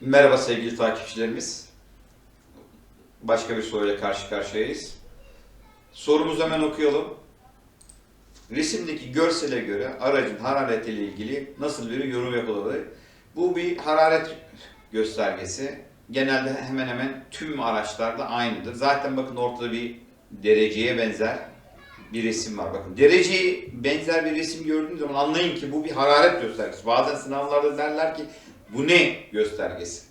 Merhaba sevgili takipçilerimiz. Başka bir soruyla karşı karşıyayız. Sorumuzu hemen okuyalım. Resimdeki görsele göre aracın hararetiyle ilgili nasıl bir yorum yapılabilir? Bu bir hararet göstergesi. Genelde hemen hemen tüm araçlarda aynıdır. Zaten bakın ortada bir dereceye benzer bir resim var. Bakın dereceyi benzer bir resim gördüğünüz zaman anlayın ki bu bir hararet göstergesi. Bazen sınavlarda derler ki bu ne göstergesi?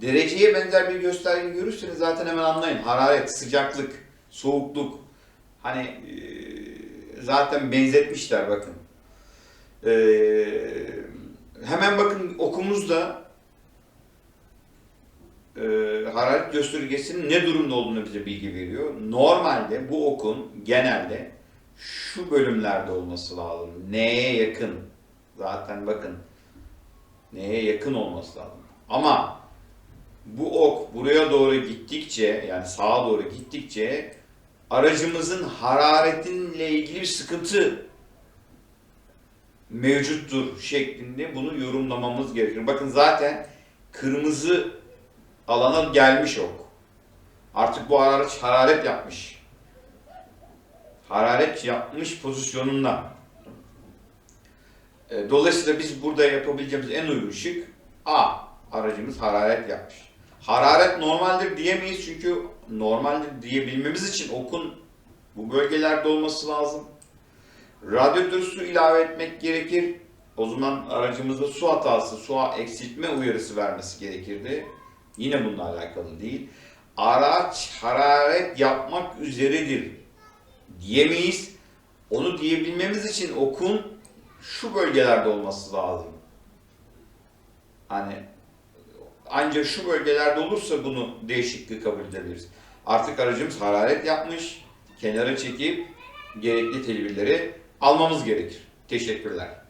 Dereceye benzer bir gösterge görürseniz zaten hemen anlayın. Hararet, sıcaklık, soğukluk. Hani e, zaten benzetmişler bakın. E, hemen bakın okumuzda e, hararet göstergesinin ne durumda olduğunu bize bilgi veriyor. Normalde bu okun genelde şu bölümlerde olması lazım. Neye yakın? Zaten bakın neye yakın olması lazım. Ama bu ok buraya doğru gittikçe yani sağa doğru gittikçe aracımızın hararetinle ilgili bir sıkıntı mevcuttur şeklinde bunu yorumlamamız gerekir. Bakın zaten kırmızı alana gelmiş ok. Artık bu araç hararet yapmış. Hararet yapmış pozisyonunda. E, Dolayısıyla biz burada yapabileceğimiz en uygun şık A. Aracımız hararet yapmış. Hararet normaldir diyemeyiz çünkü normaldir diyebilmemiz için okun bu bölgelerde olması lazım. Radyatör su ilave etmek gerekir. O zaman aracımızda su hatası, su eksiltme uyarısı vermesi gerekirdi. Yine bununla alakalı değil. Araç hararet yapmak üzeredir diyemeyiz. Onu diyebilmemiz için okun şu bölgelerde olması lazım. Hani ancak şu bölgelerde olursa bunu değişiklik kabul edebiliriz. Artık aracımız hararet yapmış, kenara çekip gerekli tedbirleri almamız gerekir. Teşekkürler.